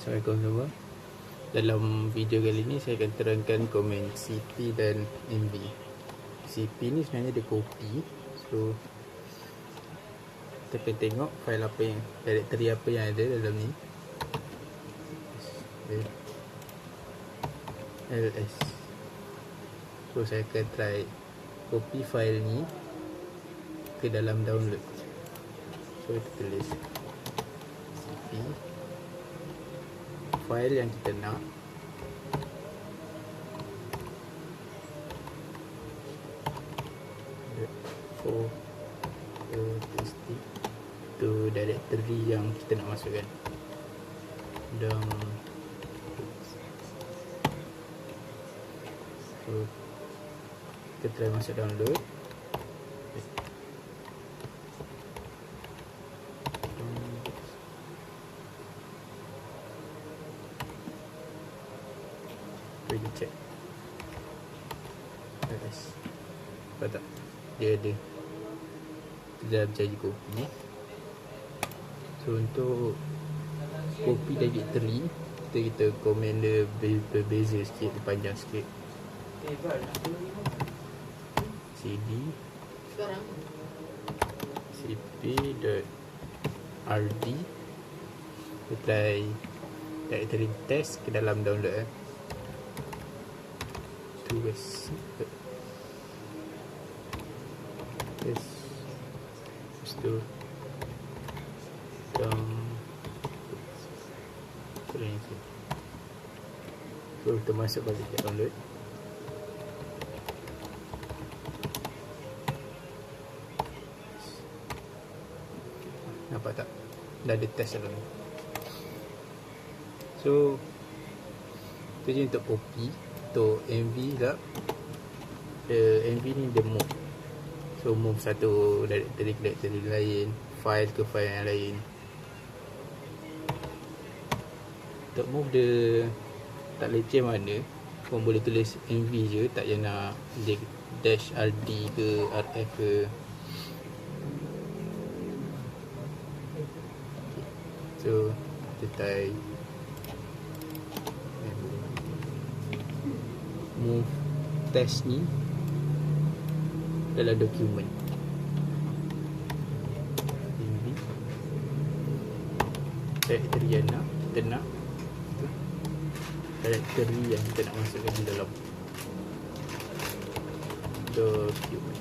Assalamualaikum semua. Dalam video kali ni saya akan terangkan komen CP dan MV CP ni sebenarnya dia kopi So Kita akan tengok file apa yang Directory apa yang ada dalam ni. LS So saya akan try Copy file ni Ke dalam download. So kita tulis CP file yang kita nak. To directory yang kita nak masukkan. Dan so kita try masuk download pergi check. Yes. Nampak tak? Dia ada. Dia dah berjaya kopi So untuk Kopi directory Kita kita komen dia berbeza sikit Dia panjang sikit. Cd cp.rd apply directory test ke dalam download eh yes lepas tu um, so kita masuk balik ke download. Nampak tak? Dah ada test dalam ni. So tu je untuk kopi untuk MV tak the MV ni the move. So move satu directory ke directory lain file ke file yang lain. Untuk move the tak leceh mana. Pun boleh tulis MV je tak payah nak dash RD ke RF ke. So kita type move test ni dalam dokumen. Ini. Directory yang nak kita nak. Yang kita nak masukkan di dalam dokumen.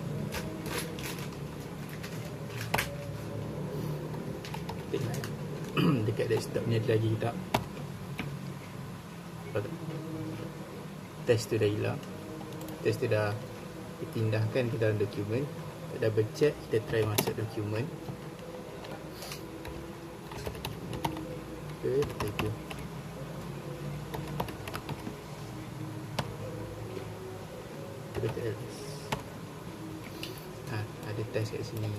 Dekat desktop ni ada lagi tak test tu dah hilang. Test tu dah dipindahkan ke dalam dokumen. Kita double check kita try masuk dokumen. Ok thank you. Kita ha, ada test kat sini